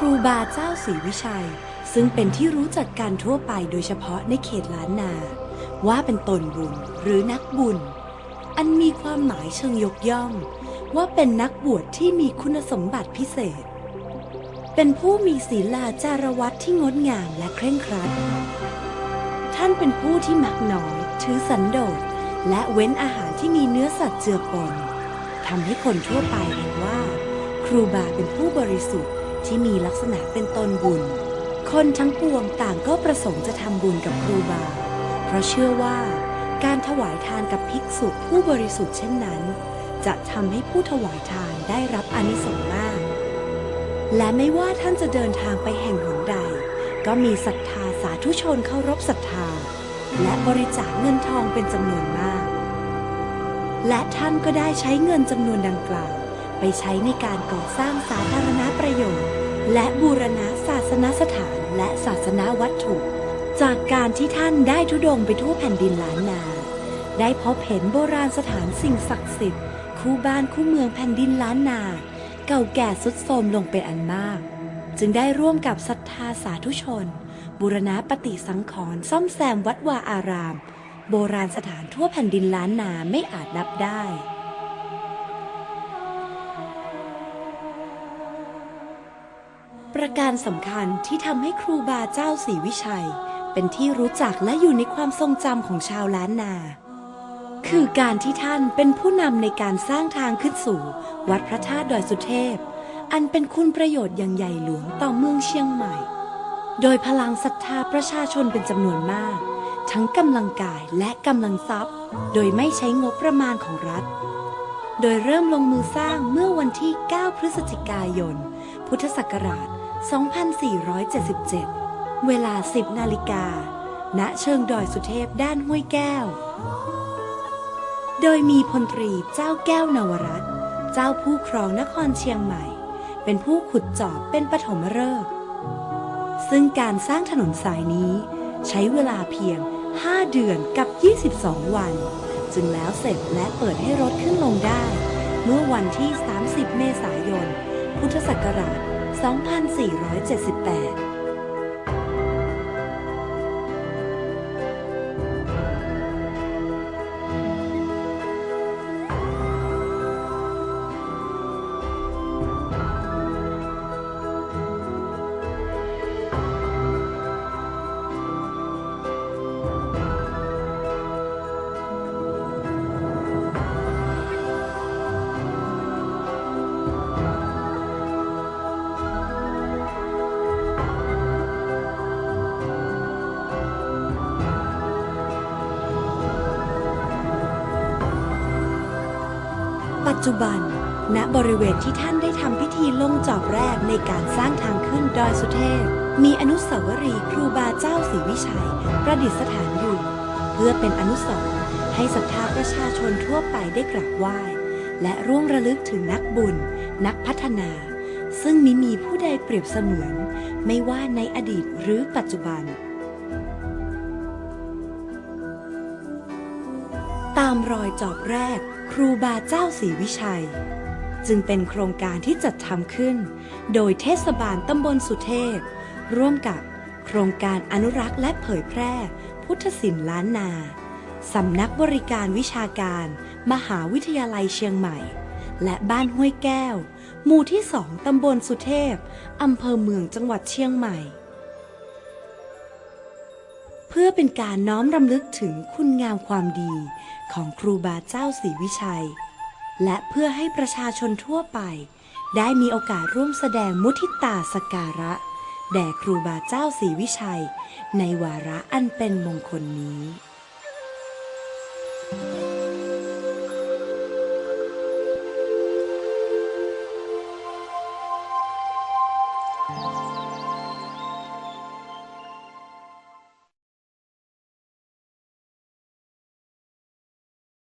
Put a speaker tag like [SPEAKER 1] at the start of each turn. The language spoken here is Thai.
[SPEAKER 1] ครูบาเจ้าศรีวิชัย ซึ่งเป็นที่รู้จักกันทั่วไปโดยเฉพาะในเขตล้านนา ว่าเป็นตนบุญหรือนักบุญ อันมีความหมายเชิงยกย่อง ว่าเป็นนักบวชที่มีคุณสมบัติพิเศษ เป็นผู้มีศีลาจารวัตที่งดงามและเคร่งครัด ท่านเป็นผู้ที่มักน้อย ถือสันโดษและเว้นอาหารที่มีเนื้อสัตว์เจือปนทำให้คนทั่วไปเห็นว่า ครูบาเป็นผู้บริสุทธิ์ ที่มีลักษณะเป็นตนบุญ คนทั้งปวงต่างก็ประสงค์จะทำบุญกับครูบา เพราะเชื่อว่าการถวายทานกับภิกษุผู้บริสุทธิ์เช่นนั้น จะทำให้ผู้ถวายทานได้รับอนิสงส์มาก และไม่ว่าท่านจะเดินทางไปแห่งหนใด ก็มีศรัทธาสาธุชนเคารพศรัทธา และบริจาคเงินทองเป็นจำนวนมาก และท่านก็ได้ใช้เงินจำนวนดังกล่าว ไปใช้ในการก่อสร้างสาธารณประโยชน์ และบูรณะศาสนสถานและศาสนาวัตถุ จากการที่ท่านได้ทุดงไปทั่วแผ่นดินล้านนา ได้พบเห็นโบราณสถานสิ่งศักดิ์สิทธิ์ คู่บ้านคู่เมืองแผ่นดินล้านนา เก่าแก่สุดโทรมลงเป็นอันมาก จึงได้ร่วมกับศรัทธาสาธุชน บูรณะปฏิสังขรณ์ซ่อมแซมวัดวาอาราม โบราณสถานทั่วแผ่นดินล้านนาไม่อาจนับได้ ประการสำคัญที่ทำให้ครูบาเจ้าศรีวิชัย เป็นที่รู้จักและอยู่ในความทรงจำของชาวล้านนา คือการที่ท่านเป็นผู้นำในการสร้างทางขึ้นสู่ วัดพระธาตุดอยสุเทพ อันเป็นคุณประโยชน์อย่างใหญ่หลวงต่อเมืองเชียงใหม่ โดยพลังศรัทธาประชาชนเป็นจำนวนมาก ทั้งกำลังกายและกำลังทรัพย์ โดยไม่ใช้งบประมาณของรัฐ โดยเริ่มลงมือสร้างเมื่อวันที่ 9 พฤศจิกายน พุทธศักราช 2477 เวลา 10 นาฬิกา ณ เชิงดอยสุเทพด้านห้วยแก้ว โดยมีพลตรีเจ้าแก้วนวรัตน์เจ้าผู้ครองนครเชียงใหม่ เป็นผู้ขุดเจอบเป็นปฐมฤกษ์ซึ่งการสร้างถนนสายนี้ ใช้เวลาเพียง 5 เดือนกับ 22 วัน จึงแล้วเสร็จและเปิดให้รถขึ้นลงได้ เมื่อวันที่ 30 เมษายน พุทธศักราช 2478 จุบัน ณบริเวณที่ท่านได้ทำพิธีลงจอบแรกในการสร้างทางขึ้นดอยสุเทพ มีอนุสาวรีย์ครูบาเจ้าศรีวิชัย ประดิษฐานอยู่ เพื่อเป็นอนุสรณ์ให้ศรัทธาประชาชนทั่วไปได้กราบไหว้ และร่วมระลึกถึงนักบุญ นักพัฒนา ซึ่งมิมีผู้ใดเปรียบเสมือน ไม่ว่าในอดีตหรือปัจจุบัน ตามรอยจอบแรก ครูบาเจ้าศรีวิชัย จึงเป็นโครงการที่จัดทำขึ้น โดยเทศบาลตำบลสุเทพ ร่วมกับโครงการอนุรักษ์และเผยแพร่ พุทธศิลป์ล้านนาสำนักบริการวิชาการ มหาวิทยาลัยเชียงใหม่ และบ้านห้วยแก้ว หมู่ที่สองตำบลสุเทพอำเภอเมืองจังหวัดเชียงใหม่ พื่อเป็นการน้อมรำลึกถึงคุณงามความดีของครูบาเจ้าศรีวิชัย และเพื่อให้ประชาชนทั่วไป ได้มีโอกาสร่วมแสดงมุทิตาสการะ แด่ครูบาเจ้าศรีวิชัย ในวาระอันเป็นมงคลนี้